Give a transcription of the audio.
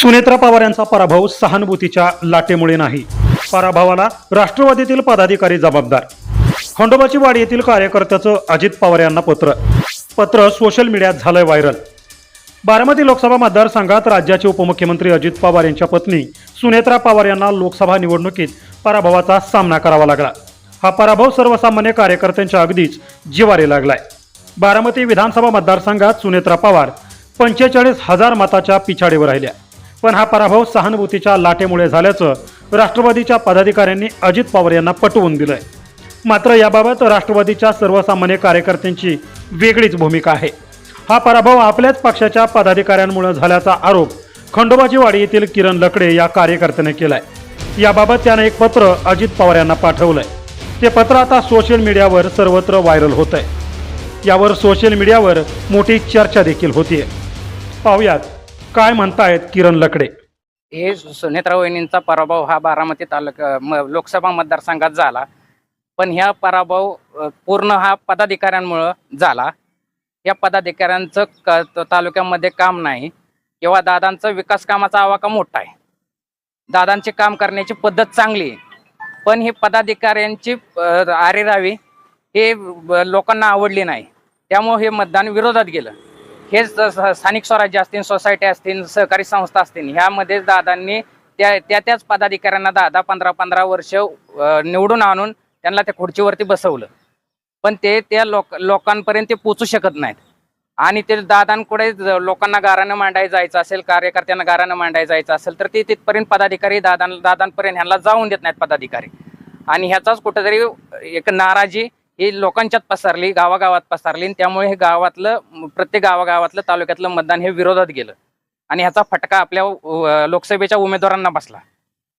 सुनेत्रा पवार यांचा पराभव सहानुभूतीच्या लाटेमुळे नाही. पराभवाला राष्ट्रवादीतील पदाधिकारी जबाबदार. खंडोबाची वाडी येथील कार्यकर्त्याचं अजित पवार यांना पत्र. पत्र सोशल मीडियात झालंय व्हायरल. बारामती लोकसभा मतदारसंघात राज्याचे उपमुख्यमंत्री अजित पवार यांच्या पत्नी सुनेत्रा पवार यांना लोकसभा निवडणुकीत पराभवाचा सामना करावा लागला. हा पराभव सर्वसामान्य कार्यकर्त्यांच्या अगदीच जिवारी लागलाय. बारामती विधानसभा मतदारसंघात सुनेत्रा पवार पंचेचाळीस हजार मताच्या पिछाडीवर राहिल्या. पण हा पराभव सहानुभूतीच्या लाटेमुळे झाल्याचं राष्ट्रवादीच्या पदाधिकाऱ्यांनी अजित पवार यांना पटवून दिलंय. मात्र याबाबत राष्ट्रवादीच्या सर्वसामान्य कार्यकर्त्यांची वेगळीच भूमिका आहे. हा पराभव आपल्याच पक्षाच्या पदाधिकाऱ्यांमुळे झाल्याचा आरोप खंडोबाजीवाडी येथील किरण लकडे या कार्यकर्त्याने केलाय. याबाबत त्याने एक पत्र अजित पवार यांना पाठवलंय. ते पत्र आता सोशल मीडियावर सर्वत्र व्हायरल होत आहे यावर सोशल मीडियावर मोठी चर्चा देखील होतीये. पाहुयात. काय म्हणतायत किरण लकडे? हे सुनेत्रा वहिनींचा पराभव हा बारामती तालुका म- लोकसभा मतदारसंघात झाला. पण ह्या पराभव अ, पूर्ण हा पदाधिकाऱ्यांमुळं झाला. या पदाधिकाऱ्यांचं क त- तालुक्यामध्ये काम नाही. किंवा दादांचं विकास कामाचा आवाका मोठा आहे. दादांचे काम करण्याची पद्धत चांगली आहे. पण ही पदाधिकाऱ्यांची अ, आरेरावी हे ब- लोकांना आवडली नाही. त्यामुळे हे मतदान विरोधात गेलं. हेच स्थानिक स्वराज्य असतील सोसायटी असतील सहकारी संस्था असतील ह्यामध्ये दादांनी त्या त्या त्याच पदाधिकाऱ्यांना दादा पंधरा पंधरा वर्ष निवडून आणून त्यांना त्या खुर्चीवरती बसवलं. पण ते त्या लोक लोकांपर्यंत ते पोचू शकत नाहीत. आणि ते दादांकडे लोकांना गारानं मांडायला जायचं असेल कार्यकर्त्यांना गारानं मांडायला जायचं असेल तर ते तिथपर्यंत पदाधिकारी दादां दादांपर्यंत ह्यांना जाऊन देत नाहीत पदाधिकारी. आणि ह्याचाच कुठेतरी एक नाराजी ही लोकांच्यात पसरली गावागावात पसरली आणि त्यामुळे हे गावातलं प्रत्येक गावागावातलं तालुक्यातलं मतदान हे विरोधात गेलं. आणि ह्याचा फटका आपल्या लोकसभेच्या उमेदवारांना बसला.